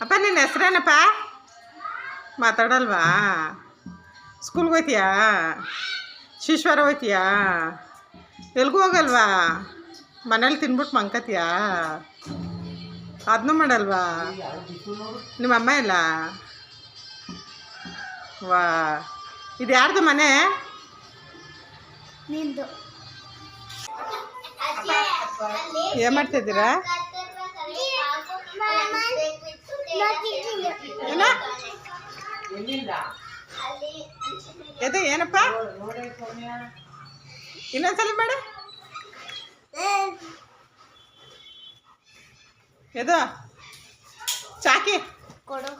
ಅಪ್ಪ ನಿನ್ನ ಹೆಸ್ರೇನಪ್ಪ? ಮಾತಾಡಲ್ವಾ? ಸ್ಕೂಲ್ಗೆ ಹೋಯ್ತೀಯಾ? ಶಿಶ್ವರ ಹೋಯ್ತೀಯಾ? ಎಲ್ಗೂ ಹೋಗಲ್ವಾ? ಮನೇಲಿ ತಿನ್ಬಿಟ್ಟು ಮಂಕತೀಯಾ? ಅದನ್ನೂ ಮಾಡಲ್ವಾ? ನಿಮ್ಮ ಅಮ್ಮ ಇಲ್ಲ? ವಾ ಇದು ಯಾರ್ದು ಮನೆ? ಏನು ಮಾಡ್ತಿದ್ದೀರಾ? ಎದು ಏನಪ್ಪ? ಇನ್ನೊಂದ್ಸಲ ಬೇಡ ಎದು ಚಾಕಿ. ಕೊಡು.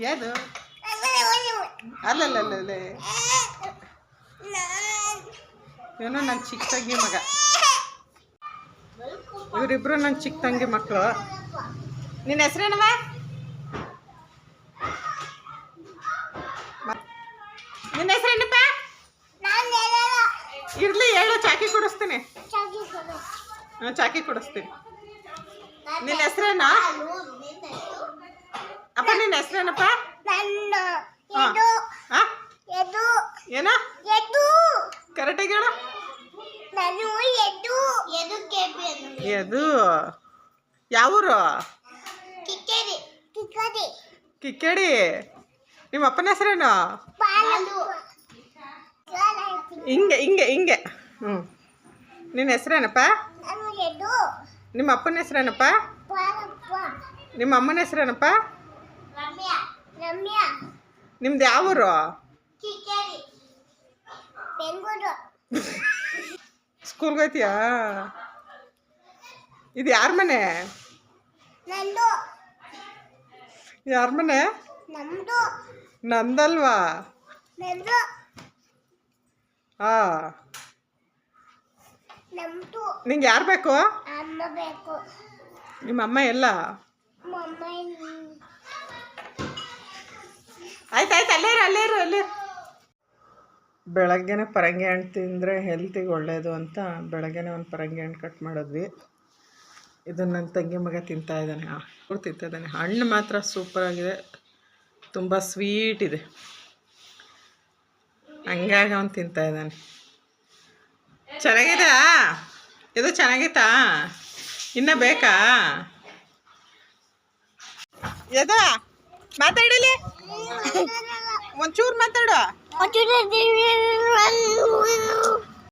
ಯಾವುದು ಅಲ್ಲ ಇವನು ನನ್ನ ಚಿಕ್ಕ ತಂಗಿ ಮಗ. ಇವರಿಬ್ರು ನನ್ನ ಚಿಕ್ಕ ತಂಗಿ ಮಕ್ಕಳು ನಿನ್ನ ಹೆಸರೇನವ ನಿನ್ನ ಹೆಸರೇನಪ್ಪ ಇರ್ಲಿ ಹೇಳು ಚಾಕಿ ಕೊಡಿಸ್ತೀನಿ. ಹಾಂ ಚಾಕಿ ಕೊಡಿಸ್ತೀನಿ. ನಿನ್ನ ಹೆಸರೇನಾ? ಅಪ್ಪ ನಿನ್ನ ಹೆಸರೇನಪ್ಪ? ಏನ? ಕರೆಕ್ಟಾಗಿ ಹೇಳು. ಎದು? ಯಾವೂರು? ಕಿಕ್ಕಡಿ ನಿಮ್ಮ ಅಪ್ಪನ ಹೆಸರೇನು? ಹಿಂಗೆ ಹಿಂಗೆ ಹಿಂಗೆ. ಹ್ಞೂ. ನಿನ್ನ ಹೆಸರೇನಪ್ಪ? ನಿಮ್ಮ ಅಪ್ಪನ ಹೆಸರೇನಪ್ಪ? ನಿಮ್ಮ ಅಮ್ಮನ ಹೆಸರೇನಪ್ಪ? ನಿಮ್ದು ಯಾವೂರು? ಊರು ಬೆಂಗಳೂರು. ಸ್ಕೂಲ್ಗೆ ಹೋಯ್ತೀಯಾ ಇದು ಯಾರ ಮನೆ? ಯಾರ ಮನೆ? ನಂದಲ್ವಾ? ನಂದು. ಹಾಂ ನಿಂಗೆ ಯಾರು ಬೇಕು? ನಿಮ್ಮ ಅಮ್ಮ ಎಲ್ಲ? ಆಯ್ತು ಆಯ್ತು ಅಲ್ಲೇ ಇರು ಅಲ್ಲೇ ಇರು ಅಲ್ಲೇ. ಬೆಳಗ್ಗೆನೆ ಪರಂಗಿ ಹಣ್ಣು ತಿಂದರೆ ಹೆಲ್ತಿಗೆ ಒಳ್ಳೆಯದು ಅಂತ ಬೆಳಗ್ಗೆನೆ ಒಂದು ಪರಂಗಿ ಹಣ್ಣು ಕಟ್ ಮಾಡಿದ್ವಿ. ಇದನ್ನು ನನ್ನ ತಂಗಿ ಮಗ ತಿಂತಾ ಇದ್ದಾನೆ. ಅವ್ರು ತಿಂತಾಯಿದ್ದಾನೆ ಹಣ್ಣು ಮಾತ್ರ ಸೂಪರಾಗಿದೆ ತುಂಬ ಸ್ವೀಟ್ ಇದೆ. ಹಂಗಾಗಿ ಅವನು ತಿಂತಾ ಇದ್ದಾನೆ. ಚೆನ್ನಾಗಿದಾ ಇದು ಚೆನ್ನಾಗಿತ್ತಾ? ಇನ್ನೂ ಬೇಕಾ? ಎದ ಮಾತಾಡಲಿ? I do they?